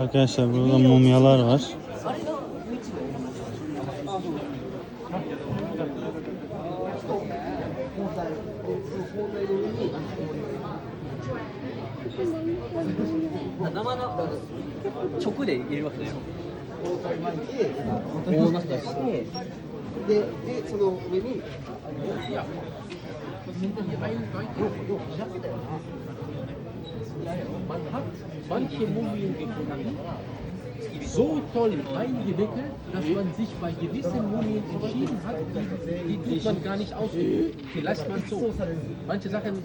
Arkadaşlar burada mumyalar var. 直で入れますね大まかしてででその上に Man hat manche Mumien gefunden, so toll eingewickelt, dass man sich bei gewissen Mumien entschieden hat, die, die tut man gar nicht ausüben. Die lässt man so. Manche Sachen,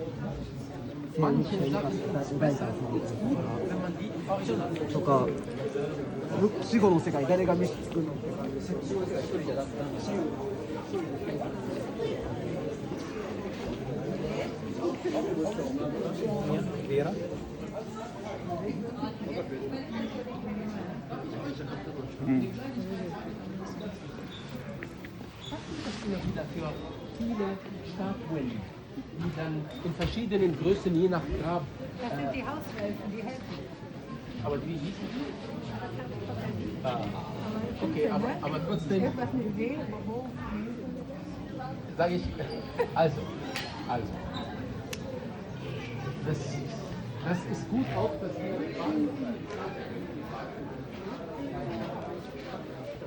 manche Sachen ist besser, ist gut, wenn man die schon hat. とか死後の世界誰が飯作るの Das ist immer Wieder für viele Statuen, die dann in verschiedenen Größen je nach Grab. Das sind die Hauswelfen, die helfen. Aber wie hießen die? Ah, okay, aber, aber trotzdem Irgendwas eine Idee, wo? sage ich, also, also. Das, das ist gut auch, dass wir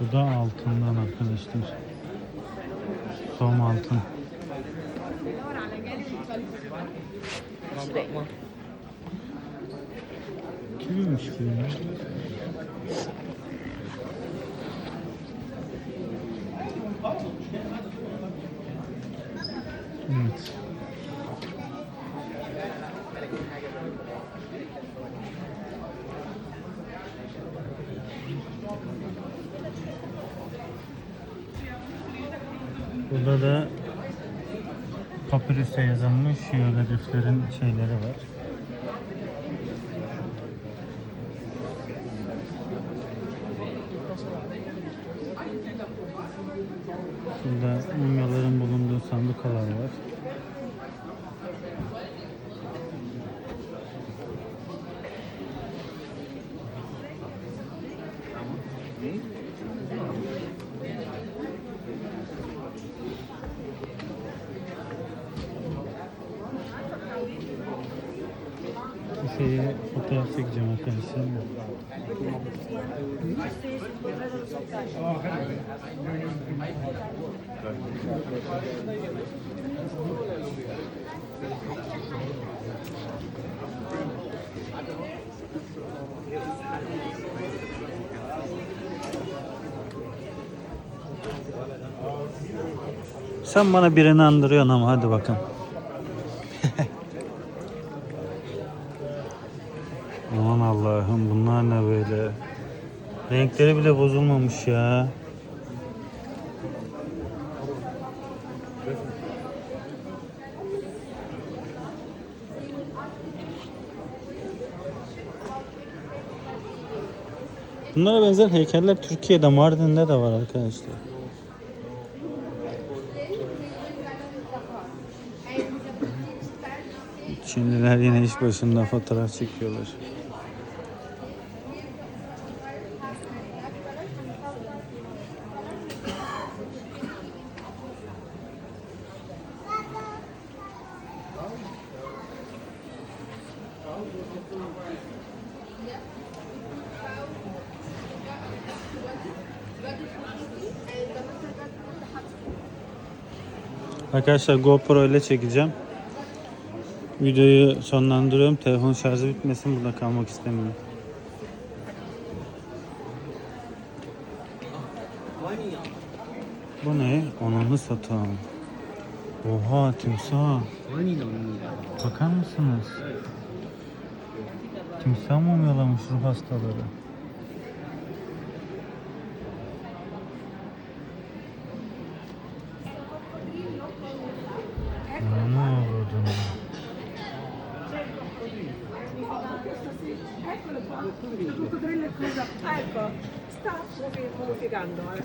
Bu da altından arkadaşlar. Som altın. Kimmiş bu? Evet. Burada da papirüse yazılmış hierogliflerin şeyleri var. Burada mumyaların bulunduğu sandukalar var. Bu şeyi fotoğraf çekeceğim arkadaşlar. Sen bana birini andırıyorsun ama hadi bakalım. Allah'ım bunlar ne böyle? Renkleri bile bozulmamış ya. Bunlara benzer heykeller Türkiye'de, Mardin'de de var arkadaşlar. Şimdiler yine iş başında fotoğraf çekiyorlar. Arkadaşlar GoPro ile çekeceğim. Videoyu sonlandırıyorum. Telefon şarjı bitmesin. Burada kalmak istemiyorum. Bu ne? Onanı satan. Oha timsah. Bakar mısınız? Timsah mı mumyalamış ruh hastaları? Eccolo qua, tutto drill e. Ah, ecco, sta modificando. Eh.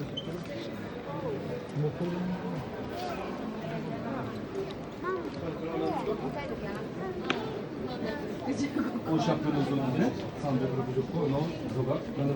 O şapkanın uzunluğu, sandığı bırakacak koyun o, zogar, ben de